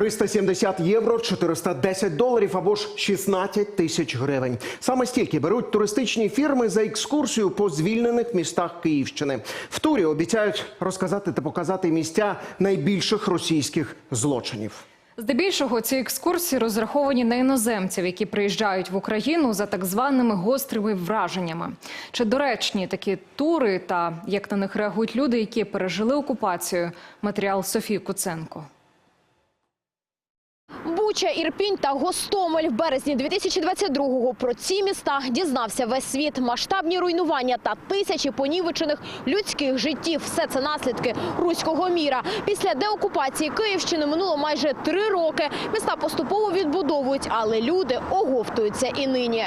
370 євро, 410 доларів або ж 16 тисяч гривень. Саме стільки беруть туристичні фірми за екскурсію по звільнених містах Київщини. В турі обіцяють розказати та показати місця найбільших російських злочинів. Здебільшого ці екскурсії розраховані на іноземців, які приїжджають в Україну за так званими гострими враженнями. Чи доречні такі тури та як на них реагують люди, які пережили окупацію? Матеріал Софії Куценко. Буча, Ірпінь та Гостомель в березні 2022-го про ці міста дізнався весь світ. Масштабні руйнування та тисячі понівечених людських життів – все це наслідки руського міра. Після деокупації Київщини минуло майже три роки. Міста поступово відбудовують, але люди оговтуються і нині.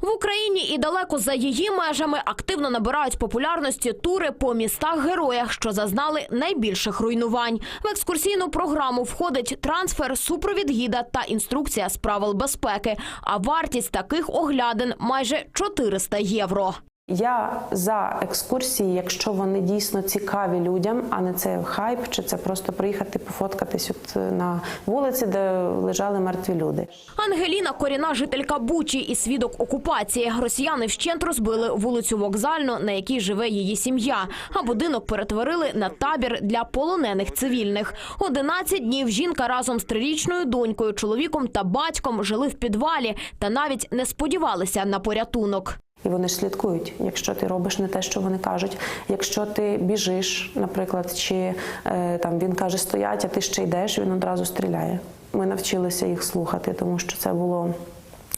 В Україні і далеко за її межами активно набирають популярності тури по містах-героях, що зазнали найбільших руйнувань. В екскурсійну програму входить трансфер, супровід гіда та інструкція з правил безпеки. А вартість таких оглядин майже 400 євро. Я за екскурсії, якщо вони дійсно цікаві людям, а не це хайп, чи це просто приїхати пофоткатись от на вулиці, де лежали мертві люди. Ангеліна – корінна жителька Бучі і свідок окупації. Росіяни вщент розбили вулицю Вокзальну, на якій живе її сім'я, а будинок перетворили на табір для полонених цивільних. 11 днів жінка разом з трирічною донькою, чоловіком та батьком жили в підвалі та навіть не сподівалися на порятунок. І вони ж слідкують, якщо ти робиш не те, що вони кажуть. Якщо ти біжиш, наприклад, чи е, там він каже стоять, а ти ще йдеш, він одразу стріляє. Ми навчилися їх слухати, тому що це було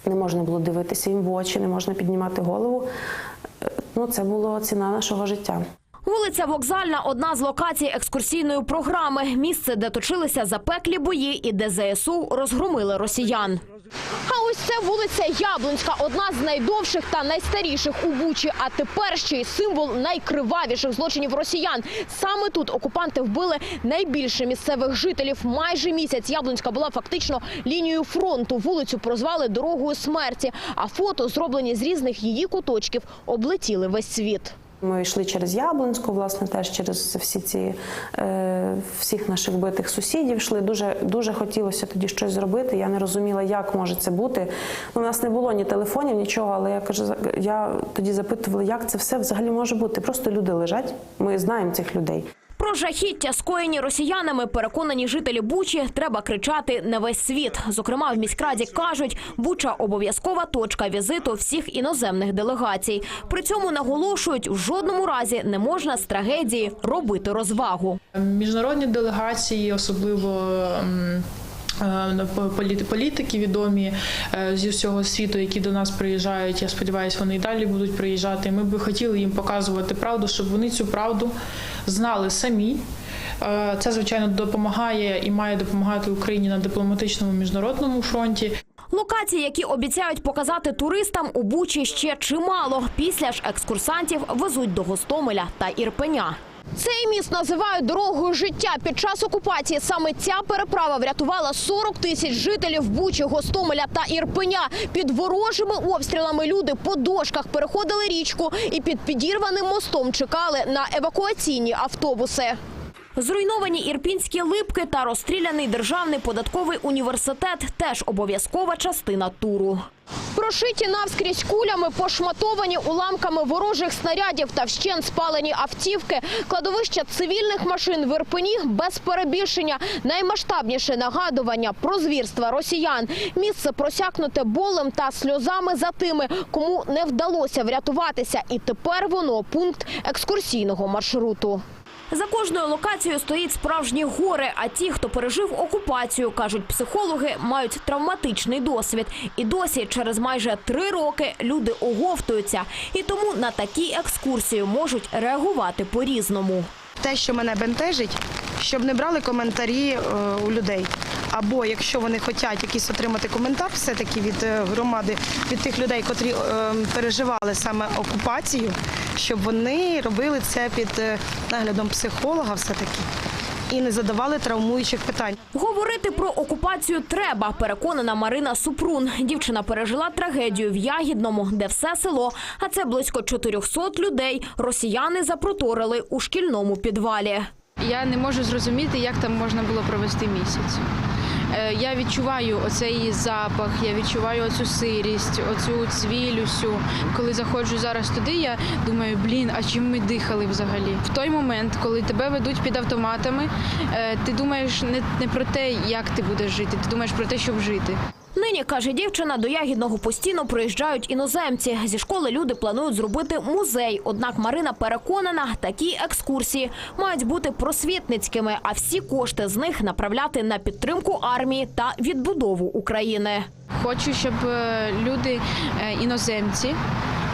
не можна було дивитися їм в очі, не можна піднімати голову. Е, Ну, це була ціна нашого життя. Вулиця Вокзальна – одна з локацій екскурсійної програми. Місце, де точилися запеклі бої і де ЗСУ розгромили росіян. А ось це вулиця Яблунська, одна з найдовших та найстаріших у Бучі, а тепер ще й символ найкривавіших злочинів росіян. Саме тут окупанти вбили найбільше місцевих жителів. Майже місяць Яблунська була фактично лінією фронту. Вулицю прозвали дорогою смерті, а фото, зроблені з різних її куточків, облетіли весь світ. Ми йшли через Яблонську, власне, теж через всі ці е, всіх наших битих сусідів. йшли. Дуже дуже хотілося тоді щось зробити. Я не розуміла, як може це бути. У нас не було ні телефонів, нічого. Але я кажу, я тоді запитувала, як це все взагалі може бути. Просто люди лежать. Ми знаємо цих людей. Про жахіття, скоєні росіянами, переконані жителі Бучі, треба кричати на весь світ. Зокрема, в міськраді кажуть, Буча – обов'язкова точка візиту всіх іноземних делегацій. При цьому наголошують, в жодному разі не можна з трагедії робити розвагу. Міжнародні делегації, особливо е, політики відомі е, зі всього світу, які до нас приїжджають. Я сподіваюся, вони і далі будуть приїжджати. Ми би хотіли їм показувати правду, щоб вони цю правду знали самі. Е, Це звичайно допомагає і має допомагати Україні на дипломатичному міжнародному фронті. Локацій, які обіцяють показати туристам у Бучі ще чимало. Після ж екскурсантів везуть до Гостомеля та Ірпеня. Цей міст називають дорогою життя. Під час окупації саме ця переправа врятувала 40 тисяч жителів Бучі, Гостомеля та Ірпеня. Під ворожими обстрілами люди по дошках переходили річку і під підірваним мостом чекали на евакуаційні автобуси. Зруйновані ірпінські липки та розстріляний державний податковий університет теж обов'язкова частина туру. Прошиті навскрізь кулями, пошматовані уламками ворожих снарядів та вщент спалені автівки, кладовища цивільних машин в Ірпені без перебільшення. Наймасштабніше нагадування про звірства росіян. Місце просякнуте болем та сльозами за тими, кому не вдалося врятуватися. І тепер воно пункт екскурсійного маршруту. За кожною локацією стоїть справжні гори. А ті, хто пережив окупацію, кажуть психологи, мають травматичний досвід. І досі, через майже три роки, люди оговтуються. І тому на такі екскурсії можуть реагувати по-різному. те, що мене бентежить, щоб не брали коментарі е, у людей. Або якщо вони хочуть якийсь отримати коментар, все-таки від е, громади, від тих людей, котрі е, переживали саме окупацію, щоб вони робили це під е, наглядом психолога, все-таки, і не задавали травмуючих питань. Говорити про окупацію треба, переконана Марина Супрун. Дівчина пережила трагедію в Ягідному, де все село, а це близько 400 людей, росіяни запроторили у шкільному підвалі. Я не можу зрозуміти, як там можна було провести місяць. е, я відчуваю оцей запах, я відчуваю оцю сирість, оцю цвіль усю. Коли заходжу зараз туди, я думаю, блін, а чим ми дихали взагалі? В той момент, коли тебе ведуть під автоматами, е, ти думаєш не, не про те, як ти будеш жити, ти думаєш про те, щоб жити. Нині, каже дівчина, до Ягідного постійно приїжджають іноземці. Зі школи люди планують зробити музей. Однак Марина переконана, такі екскурсії мають бути просвітницькими, а всі кошти з них направляти на підтримку армії та відбудову України. Хочу, щоб е, люди, е, іноземці,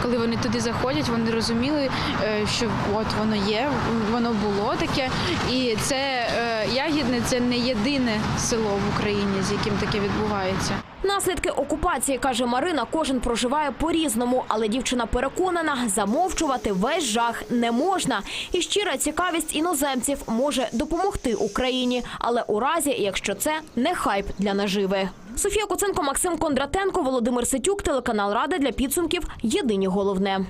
коли вони туди заходять, вони розуміли, е, що от воно є, воно було таке, і це ягідне це не єдине село в Україні, з яким таке відбувається. Наслідки окупації, каже Марина, кожен проживає по-різному, але дівчина переконана, замовчувати весь жах не можна. І щира цікавість іноземців може допомогти Україні, але у разі, якщо це не хайп для наживи. Софія Коценко, Максим Кондратенко, Володимир Сетюк, телеканал Рада для підсумків. Єдині головне.